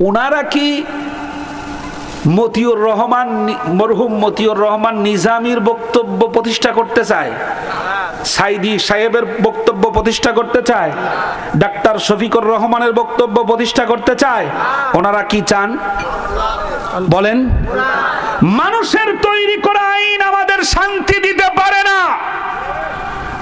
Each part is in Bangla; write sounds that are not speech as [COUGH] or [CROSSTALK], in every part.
ওনারা কি মতিউর রহমান মরহুম মতিউর রহমান নিজামির বক্তব্য প্রতিষ্ঠা করতে চায়? সাইদি সাহেবের বক্তব্য প্রতিষ্ঠা করতে চায়? ডাক্তার শফিকুর রহমানের বক্তব্য প্রতিষ্ঠা করতে চায়? ওনারা কি চান? বলেন। মানুষের তৈরি করা আইন আমাদের শান্তি দিতে পারে না।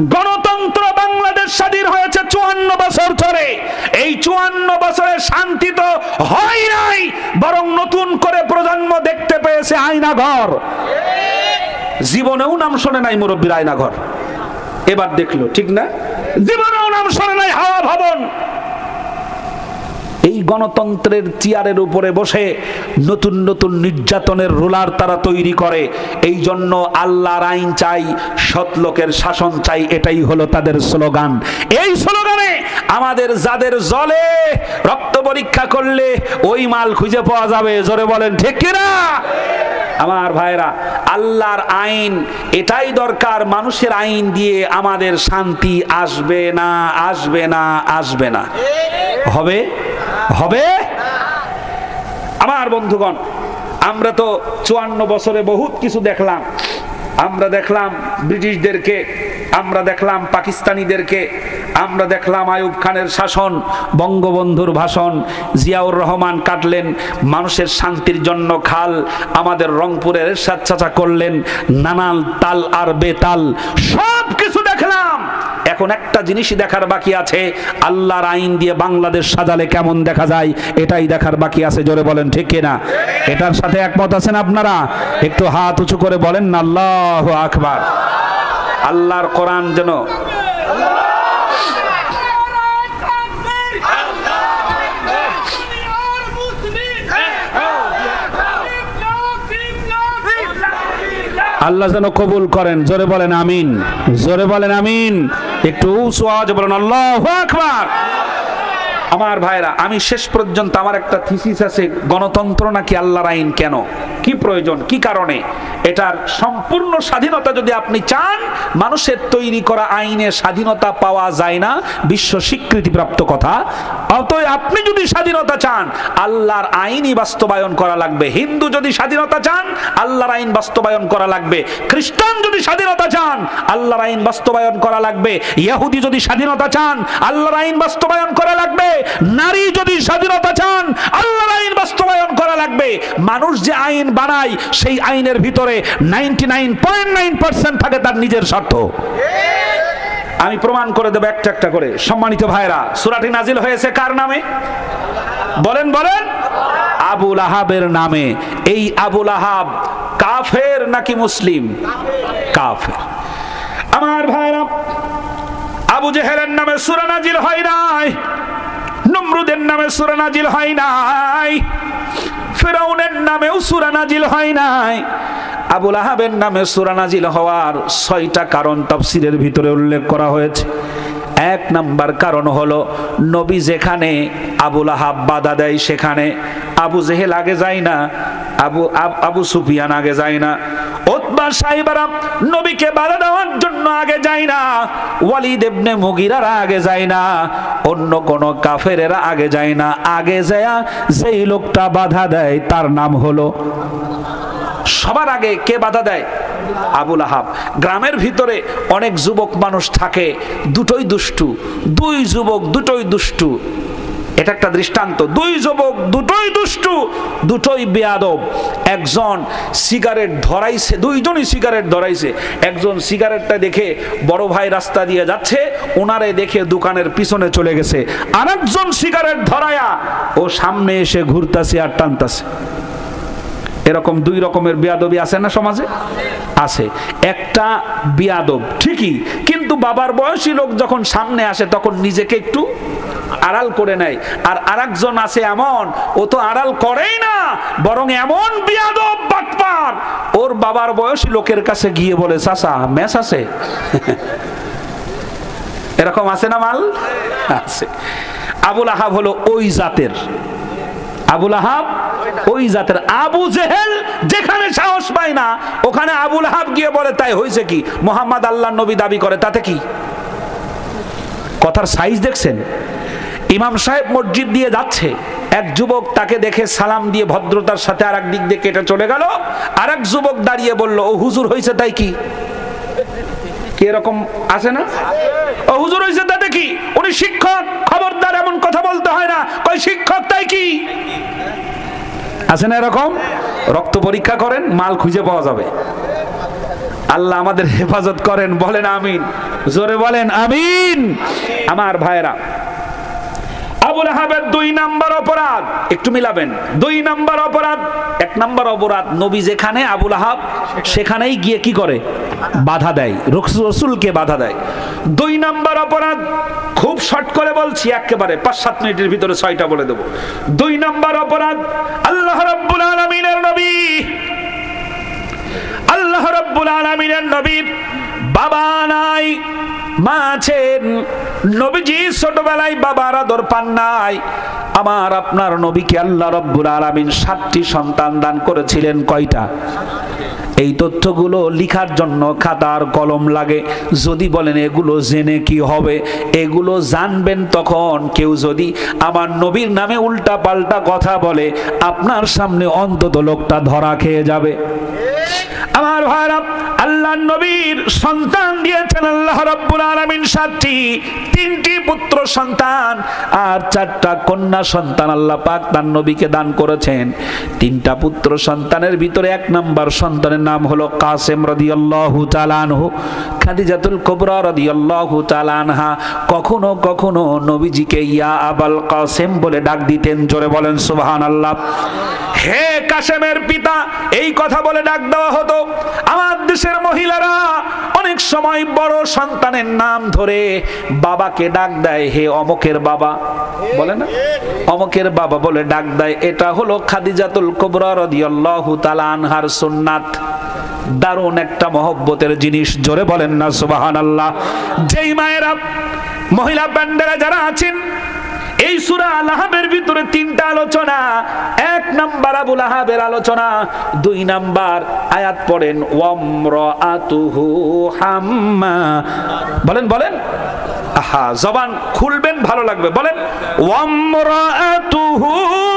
গণতন্ত্র বাংলাদেশ স্বাধীন হয়েছে চুয়ান্ন বছর ধরে। এই চুয়ান্ন বছরে শান্তি তো হয় নাই, বরং নতুন করে প্রজন্ম দেখতে পেয়েছে আয়না ঘর জীবনেও নাম শোনে নাই মুরব্বীর আয়না ঘর এবার দেখল, ঠিক না? জীবনেও নাম শোনে নাই হাওয়া ভবন। এই গণতন্ত্রের চেয়ারের উপরে বসে নতুন নতুন নির্যাতনের রোলার তারা তৈরি করে। এই জন্য আল্লাহর আইন চাই, সৎ লোকের শাসন চাই, এটাই হলো তাদের স্লোগান। এই স্লোগানে আমাদের যাদের জলে রক্ত পরীক্ষা করলে ওই মাল খুঁজে পাওয়া যাবে, জোরে বলেন, ঠিক কিনা? আমার ভাইরা, আল্লাহর আইন এটাই দরকার, মানুষের আইন দিয়ে আমাদের শান্তি আসবে না আসবে না আসবে না। হবে? হবে? আমার বন্ধুগণ, আমরা তো চুয়ান্ন বছরে বহুত কিছু দেখলাম। আমরা দেখলাম ব্রিটিশদেরকে আমরা দেখলাম পাকিস্তানিদেরকে, আমরা দেখলাম আয়ুব খানের শাসন, বঙ্গবন্ধুর ভাষণ, জিয়াউর রহমান কাটলেন মানুষের শান্তির জন্য খাল আমাদের রংপুরের সাচ্চাচা করলেন, নানাল তাল আর বেতাল সব কিছু দেখলাম। এখন একটা জিনিসই দেখার বাকি আছে, আল্লাহর আইন দিয়ে বাংলাদেশ সাজালে কেমন দেখা যায়, এটাই দেখার বাকি আছে, জোরে বলেন, ঠিক কিনা? এটার সাথে একমত আছেন আপনারা? একটু হাত উঁচু করে বলেন না, আল্লাহ আকবার। আল্লাহর কোরআন যেন আল্লাহ যেন কবুল করেন। জোরে বলেন আমিন। জোরে বলেন আমিন। একটু উঁচু বলেন, আল্লাহ আকবার। আমার ভাইরা, আমি শেষ পর্যন্ত আমার একটা থিসিস আছে, গণতন্ত্র নাকি আল্লাহর আইন কেন? কি প্রয়োজন? কি কারণে? এটার সম্পূর্ণ স্বাধীনতা যদি আপনি চান, মানুষের তৈরি করা আইনে স্বাধীনতা পাওয়া যায় না, বিশ্ব স্বীকৃতিপ্রাপ্ত কথা। অতএব আপনি যদি স্বাধীনতা চান, আল্লাহর আইনই বাস্তবায়ন করা লাগবে। হিন্দু যদি স্বাধীনতা চান, আল্লাহর আইন বাস্তবায়ন করা লাগবে। খ্রিস্টান যদি স্বাধীনতা চান, আল্লাহর আইন বাস্তবায়ন করা লাগবে। ইহুদি যদি স্বাধীনতা চান, আল্লাহর আইন বাস্তবায়ন করা লাগবে। নারী যদি স্বাধীনতা চান, আল্লাহর আইন বাস্তবায়ন করা লাগবে। মানুষ যে আইন বানায়, সেই আইনের ভিতরে নাইনটি থাকে তার নিজের স্বার্থ। আমি প্রমাণ করে দেবো একটা একটা করে। সম্মানিত ভাইরা সুরাটি নাজিল হয়েছে কার নামে? বলেন বলেন। আবুল আহাবের নামে। এই আবুল আহাব কাফের নাকি মুসলিম? কাফের। আমার ভাইরা আবু জেহেলের নামে সুরা নাজিল হয় নাই। নমরুদের নামে সুরা নাজিল হয় নাই ফেরাউনের নামেও সুরা নাজিল হয় নাই, আবুল আহাবের নামে সুরা নাজিল হওয়ার ছয়টা কারণ তাফসিরের ভিতরে উল্লেখ করা হয়েছে। এক নাম্বার কারণ হলো, নবী যেখানে আবুল আহাব বাধা দেয় সেখানে আবু জেহেল আগে যায় না, আবু, আব- আবু সুফিয়ান আগে যায় না, ওতবা সাহেবারা নবীকে বাধা দেওয়ার জন্য আগে যায় না, ওয়ালিদ ইবনে মুগিরারা আগে যায় না, অন্য কোন কাফেরেরা আগে যায় না। আগে যায় যেই লোকটা বাধা দেয়, তার নাম হলো, সবার আগে কে বাধা দেয়? আবুল আহাব গ্রামের ভিতরে অনেক যুবক মানুষ থাকে, দুটোই দুষ্টু, দুই যুবক দুটোই দুষ্টু। এটা একটা দৃষ্টান্ত। দুই যুবক, দুটোই দুষ্টু, দুটোই বেয়াদব। একজন সিগারেট ধরাইছে, দুইজনই সিগারেট ধরাইছে। একজন সিগারেটটা দেখে বড় ভাই রাস্তা দিয়ে যাচ্ছে ওনারে দেখে দোকানের পিছনে চলে গেছে। আরেকজন সিগারেট ধরায়া, ও সামনে এসে ঘুরতাছে আর টানতাছে। এরকম দুই রকমের বিয়াদবি আছে না সমাজে? আছে। একটা বিয়াদব, ঠিকই, কিন্তু বাবার বয়সী লোক যখন সামনে আসে, তখন নিজেকে একটু আড়াল করে নেয়। আর আরেকজন আছে এমন, ও তো আড়াল করেই না, বরং এমন বাটপার। ওর বাবার বয়স লোকের কাছে গিয়ে বলে, চাচা ম্যাচ আছে? [LAUGHS] এরকম আছে না মাল? আছে। আবুল আহাব হলো ওই জাতের। আবুল আহাব ওই জাতের। আবু জেহেল যেখানে সাহস পায় না, ওখানে আবুল আহাব গিয়ে বলে, তাই হয়েছে কি? মোহাম্মদ আল্লাহ নবী দাবি করে, তাতে কি? কথার সাইজ দেখছেন? ইমাম সাহেব মসজিদ দিয়ে যাচ্ছে। এক যুবক তাকে দেখে সালাম দিয়ে ভদ্রতার সাথে আর দিক দিয়ে কেটে চলে গেল। আর এক যুবক দাঁড়িয়ে বলল, ও হুজুর হয়েছে তাই কি? এরকম আছে না? ও হুজুর হয়েছে তাতে কি? উনি শিক্ষক, খবরদার, এমন কথা বলতে হয় না। কই শিক্ষক, তাই কি? আছে না এরকম? রক্ত পরীক্ষা করেন, মাল খুঁজে পাওয়া যাবে। আল্লাহ আমাদের হেফাজত করেন, বলেন আমিন। জোরে বলেন, আমিন। আমার ভাইরা আবুল আহাবের দুই নাম্বার অপরাধ, একটু মিলাবেন। দুই নাম্বার অপরাধ, এক নাম্বার অপরাধ, নবী যেখানে, আবুল আহাব সেখানেই গিয়ে কি করে? বাধা দেয় রসুলকে বাধা দেয়। দুই নাম্বার অপরাধ, খুব শর্ট করে বলছি, একেবারে পাঁচ, সাত মিনিটের ভিতরে ছয়টা বলে দেবো। দুই নাম্বার অপরাধ, আল্লাহ রাব্বুল আলামিনের নবী। আল্লাহ রব্বুল আলমিনের নবীর বাবা নাই, মা আছেন। নবীজি ছোটবেলায় বাবার আদর পান নাই। আমার আপনার নবীকে আল্লাহ রব্বুল আলমিন সাতটি সন্তান দান করেছিলেন কয়টা? এই তথ্যগুলো লিখার জন্য খাতার কলম লাগে। যদি বলেন এগুলো জেনে কি হবে? এগুলো জানবেন তখন কেউ যদি আমার নবীর নামে উল্টা পাল্টা কথা বলে, আপনার সামনে অন্তত লোকটা ধরা খেয়ে যাবে। আমার ভাইরা আল্লাহ নবীর সন্তান দিয়েছেন আল্লাহ রব্বুল আলামিন সাতটি, তিনটি পুত্র সন্তান আর চারটা কন্যা সন্তান আল্লাহ পাক তার নবীকে দান করেছেন। তিনটা পুত্র সন্তানের ভিতরে এক নাম্বার সন্তানের নাম হলো কাসেম রাদিয়াল্লাহু তাআলা আনহু, খাদিজাতুল কুবরা রাদিয়াল্লাহু তাআলা আনহা। কখনো কখনো নবীজিকে ইয়া আবাল কাসেম বলে ডাক দিতেন, জোরে বলেন সুবহানাল্লাহ। হে কাসেমের পিতা, এই কথা বলে ডাক দেওয়া হতো। আমার দেশের মহিলারা অনেক সময় বড় সন্তানের নাম ধরে বাবাকে ডাক দেয়, হে অমকের বাবা। বলে না? অমকের বাবা বলে ডাক দেয়, এটা হলো খাদিজাতুল কুবরা আনহার সুন্নাত। দারুণ একটা মহব্বতের জিনিস, জোরে বলেন না, সুবহানাল্লাহ। যেই মায়েরা, মহিলা ব্যান্ডেরা যারা আছেন এই সুরা আলাহাবের ভিতরে তিনটা আলোচনা। এক নাম্বার আবুল আহাবের আলোচনা, দুই নাম্বার আয়াত পড়েন ওম্র আতুহু হাম্মা। বলেন বলেন। আহা, জবান খুলবেন, ভালো লাগবে। বলেন ওম্র হাম্মালাতাল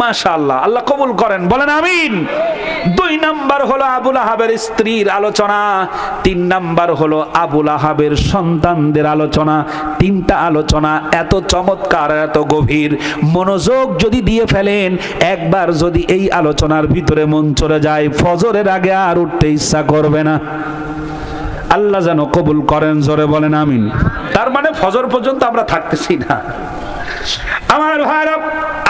মাশাআল্লাহ, আল্লাহ কবুল করেন, বলেন আমিন। দুই নাম্বার হলো আবুল আহাবের স্ত্রীর আলোচনা, তিন নাম্বার হলো আবুল আহাবের সন্তানদের আলোচনা, তিনটা আলোচনা এত চমৎকার, এত গভীর। মনোযোগ যদি দিয়ে ফেলেন, একবার যদি এই আলোচনার ভিতরে মন চলে যায়, ফজরের আগে আর উঠতে ইচ্ছা করবে না। আল্লাহ যেন কবুল করেন, জোরে বলেন আমিন। তার মানে ফজর পর্যন্ত আমরা থাকতেছি না। আমার ভাইরা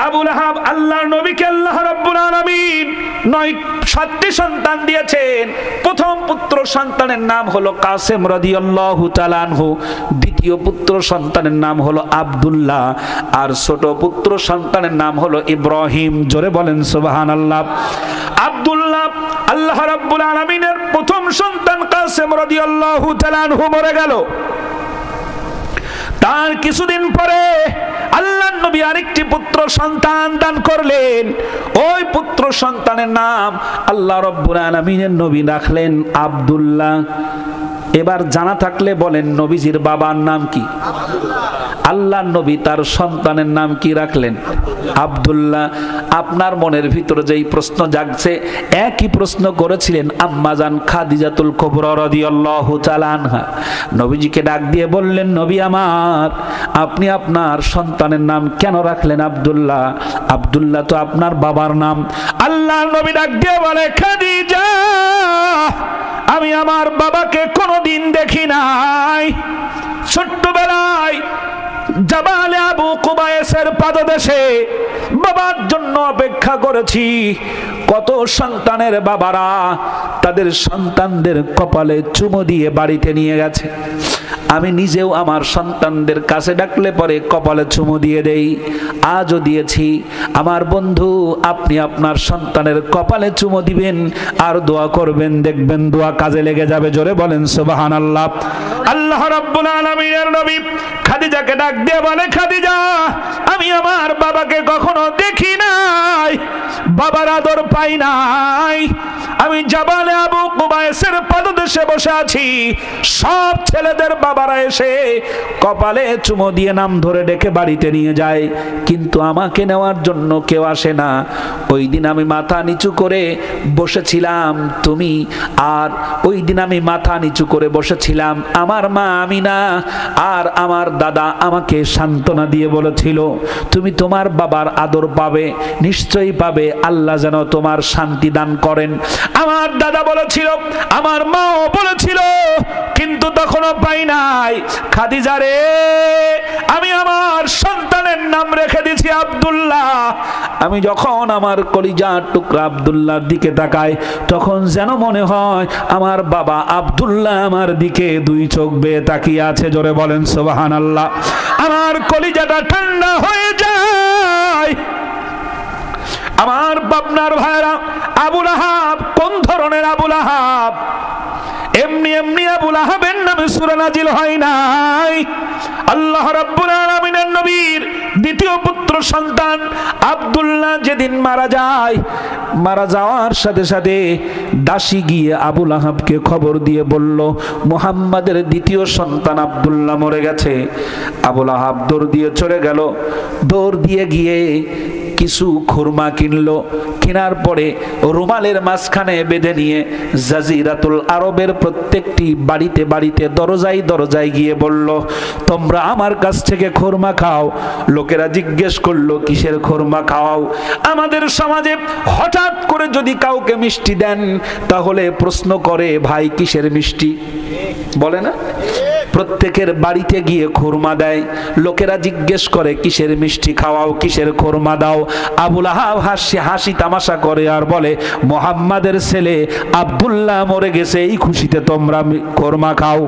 আবুল আহাব আল্লাহর নবীকে আল্লাহ রাব্বুল আলামিন নয়, সাতটি সন্তান দিয়েছেন। প্রথম পুত্র সন্তানের নাম হলো কাসেম রাদিয়াল্লাহু তাআলা আনহু। দ্বিতীয় পুত্র সন্তানের নাম হলো আব্দুল্লাহ। আর ছোট পুত্র সন্তানের নাম হলো ইব্রাহিম। জোরে বলেন, সুবহানাল্লাহ। আব্দুল্লাহ আল্লাহ রাব্বুল আলামিনের প্রথম সন্তান কাসেম রাদিয়াল্লাহু তাআলা আনহু মরে গেল। তার কিছুদিন পরে আল্লাহ নবী আরেকটি পুত্র সন্তান দান করলেন। ওই পুত্র সন্তানের নাম আল্লাহ রব্বুল আলামিনের নবী রাখলেন আব্দুল্লাহ। এবার জানা থাকলে বলেন, নবীজির বাবার নাম কি? আল্লাহ নবী তার সন্তানের নাম কি রাখলেন? আব্দুল্লাহ। আপনার মনের ভিতরে যেই প্রশ্ন জাগছে, একই প্রশ্ন করেছিলেন আম্মাজান খাদিজাতুল কবরা রাদিয়াল্লাহু তাআলা আনহা। নবীজিকে ডাক দিয়ে বললেন, নবী আমার, আপনি আপনার সন্তানের নাম কেন রাখলেন আব্দুল্লাহ? আব্দুল্লাহ তো আপনার বাবার নাম। আল্লাহ নবী ডাক দিয়ে বলে, খাদিজা, আমি আমার বাবাকে কোনোদিন দেখি নাই। পাদদেশে বাবার জন্য অপেক্ষা করেছি। কত সন্তানের বাবারা তাদের সন্তানদের কপালে চুমো দিয়ে বাড়িতে নিয়ে গেছে। আমি নিজেও আমার সন্তানদের কাছে ডাকলে পরে কপালে চুমু দিয়ে দেই। আজও দিয়েছি, আমার বন্ধু, আপনি আপনার সন্তানের কপালে চুমো দিবেন, আর দোয়া করবেন, দেখবেন দোয়া কাজে লেগে যাবে। জোরে বলেন সুবাহান আল্লাহ আল্লাহ রাব্বুল আলামিনের নবী খাদিজাকে ডাক দিয়ে বলে, খাদিজা, আমি আমার বাবাকে কখনো দেখি নাই, বাবার আদর পাই নাই। আমি জাবালে আবু কুবায়েসের পাদদেশে বসে আছি। সব ছেলেদের বাবারা এসে কপালে চুমো দিয়ে নাম ধরে ডেকে বাড়িতে নিয়ে যায়। কিন্তু আমাকে নেওয়ার জন্য কেউ আসে না। ওই দিন আমি মাথা নিচু করে বসেছিলাম। তুমি আর ওই দিন আমি মাথা নিচু করে বসেছিলাম। আমার মা আমিনা আর আমার দাদা আমাকে সান্ত্বনা দিয়ে বলেছিল, তুমি তোমার বাবার আদর পাবে, নিশ্চয়ই পাবে, আল্লাহ যেন তোমার শান্তি দান করেন। আমার দাদা বলেছিল, আমার মাও বলেছিল, কিন্তু তখনও পাই নাই। খাদিজা রে, আমি আমার সন্তানের নাম রেখে দিয়েছি আব্দুল্লাহ। আমি যখন আমার কলিজার টুকরা আব্দুল্লাহর দিকে তাকাই, তখন যেন মনে হয় আমার বাবা আব্দুল্লাহ আমার দিকে দুই চোখ বেয়ে তাকিয়ে আছে। জোরে বলেন সোবাহান আল্লাহ আমার কলিজাটা ঠান্ডা হয়ে যায়। আমার বাবনার ভাইরা আবুল আহাব, কোন ধরনের আবুল আহাব? এমনি এমনি আবুল আহাবের নামে সূরা নাজিল হয় নাই। আল্লাহ রাব্বুল আলামিনের নবীর দ্বিতীয় পুত্র সন্তান আব্দুল্লাহ যেদিন মারা যায়, মারা যাওয়ার সাথে সাথে দাসী গিয়ে আবুল আহাবকে খবর দিয়ে বলল, মুহাম্মাদের দ্বিতীয় সন্তান আব্দুল্লাহ মরে গেছে। আবুল আহাব দৌড় দিয়ে চলে গেল। দৌড় দিয়ে গিয়ে কিছু খুরমা কিনলো। কেনার পরে রুমালের মাঝখানে বেঁধে নিয়ে জাজিরাতুল আরবের প্রত্যেকটি বাড়িতে বাড়িতে দরজায় দরজায় গিয়ে বলল, তোমরা আমার কাছ থেকে খোরমা খাও। লোকেরা জিজ্ঞেস করল, কিসের খোরমা খাওয়াও? আমাদের সমাজে হঠাৎ করে যদি কাউকে মিষ্টি দেন, তাহলে প্রশ্ন করে, ভাই, কিসের মিষ্টি? বলে না? প্রত্যেকের বাড়িতে গিয়ে খুরমা দেয়। লোকেরা জিজ্ঞেস করে, কিসের মিষ্টি খাওয়াও? কিসের খুরমা দাও? আবুল আহাব হাসি হাসি তামাশা করে আর বলে, মোহাম্মদের ছেলে আবদুল্লাহ মরে গেছে, এই খুশিতে তোমরা কোরমা খাও।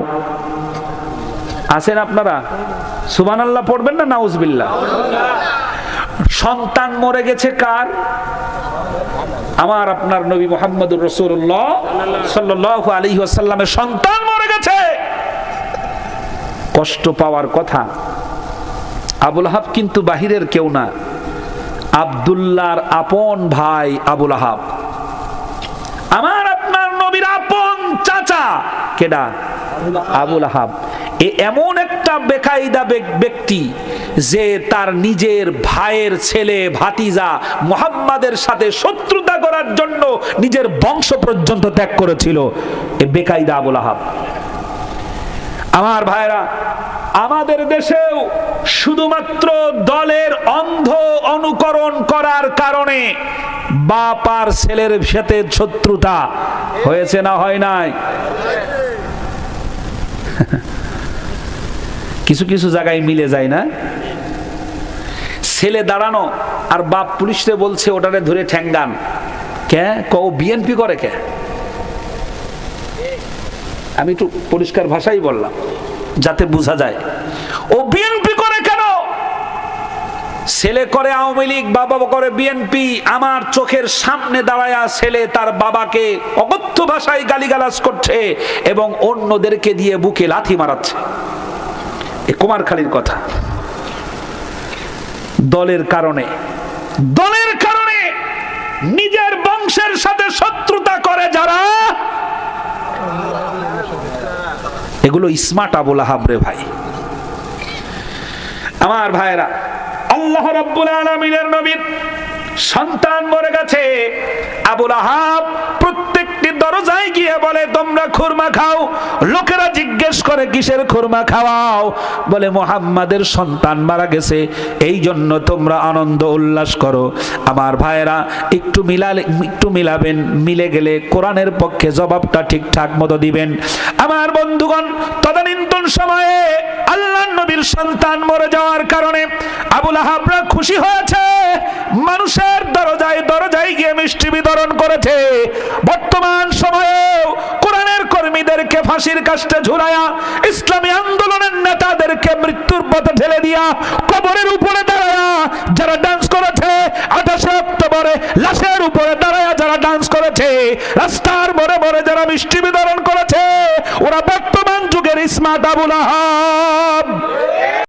আছেন আপনারা? সুবান আল্লাহ পড়বেন না? নাউজবিল্লাহ। সন্তান মরে গেছে কার? আমার আপনার নবী মোহাম্মদুর রসুল্লাহ সাল্লাহ আলী আসাল্লামের সন্তান। কষ্ট পাওয়ার কথা। আবুল আহাব কিন্তু বাহিরের কেউ না। আবদুল্লার আপন ভাই আবুল আহাব। আমার আপনার নবীর আপন চাচা। কেডা? আবুল আহাব। এ এমন একটা বেকায়দা ব্যক্তি যে তার নিজের ভাইয়ের ছেলে ভাতিজা মুহাম্মাদের সাথে শত্রুতা করার জন্য নিজের বংশ পর্যন্ত ত্যাগ করেছিল। এ বেকায়দা আবুল আহাব। আমার ভাইরা, আমাদের দেশেও শুধুমাত্র দলের অন্ধ অনুকরণ করার কারণে বাপ আর ছেলের সাথে শত্রুতা হয়েছে না হয় নাই? [LAUGHS] কিছু কিছু জায়গায় মিলে যায় না? ছেলে দাঁড়ানো আর বাপ পুলিশে বলছে, ওটারে ধরে ঠ্যাঙ্গান কে? কও বিএনপি করে কে? আমি একটু পরিষ্কার ভাষাই বললাম। যাতে বোঝা যায়। ও বিএনপি করে কেন? ছেলে করে আওয়ামী লীগ, বাবা করে বিএনপি আমার চোখের সামনে দাঁড়ায়া ছেলে তার বাবাকে অগত্য ভাষায় গালিগালাজ করছে এবং অন্যদেরকে দিয়ে বুকে লাথি মারাচ্ছে। এ কুমারখালীর কথা। দলের কারণে। দলের কারণে নিজের বংশের সাথে শত্রুতা করে যারা এগুলো স্মার্ট আবুল আহাব রে ভাই। আমার ভাইরা আল্লাহ রব্বুল আলমিনের নবীর সন্তান মরে গেছে। আবুল আহাব প্রত্যেকটি দরজায় গিয়ে বলে, তোমরা খুরমা খাও। লোকেরা জিজ্ঞেস করে, কিসের খুরমা খাওয়াও? বলে সন্তান মারা গেছে। এই জন্য তোমরা আনন্দ উল্লাস করো। আমার ভাইয়েরা, একটু মিলালে, একটু মিলাবেন। মিলে গেলে কোরআনের পক্ষে জবাবটা ঠিকঠাক মতো দিবেন। আমার বন্ধুগণ, তদানীন্তন সময়ে আল্লাহ নবীর সন্তান মরে যাওয়ার কারণে আবুল আহাবরা খুশি হয়েছে। মানুষের দরজায় দরজায় গিয়ে মিষ্টি বিতরণ করেছে বর্তমান সময়েও কোরআনের কর্মীদেরকে ফাঁসির কাজটা ঝুলায়া ইসলামী আন্দোলনের নেতাদেরকে মৃত্যুর পথে ঠেলে দিয়া কবরের উপরে দাঁড়ায়া যারা ডান্স করেছে, আঠাশে অক্টোবরে লাশের উপরে দাঁড়ায়া যারা ডান্স করেছে, রাস্তার মোড়ে মোড়ে যারা মিষ্টি বিতরণ করেছে, ওরা বর্তমান যুগের ইসমাত আবুল আহাব।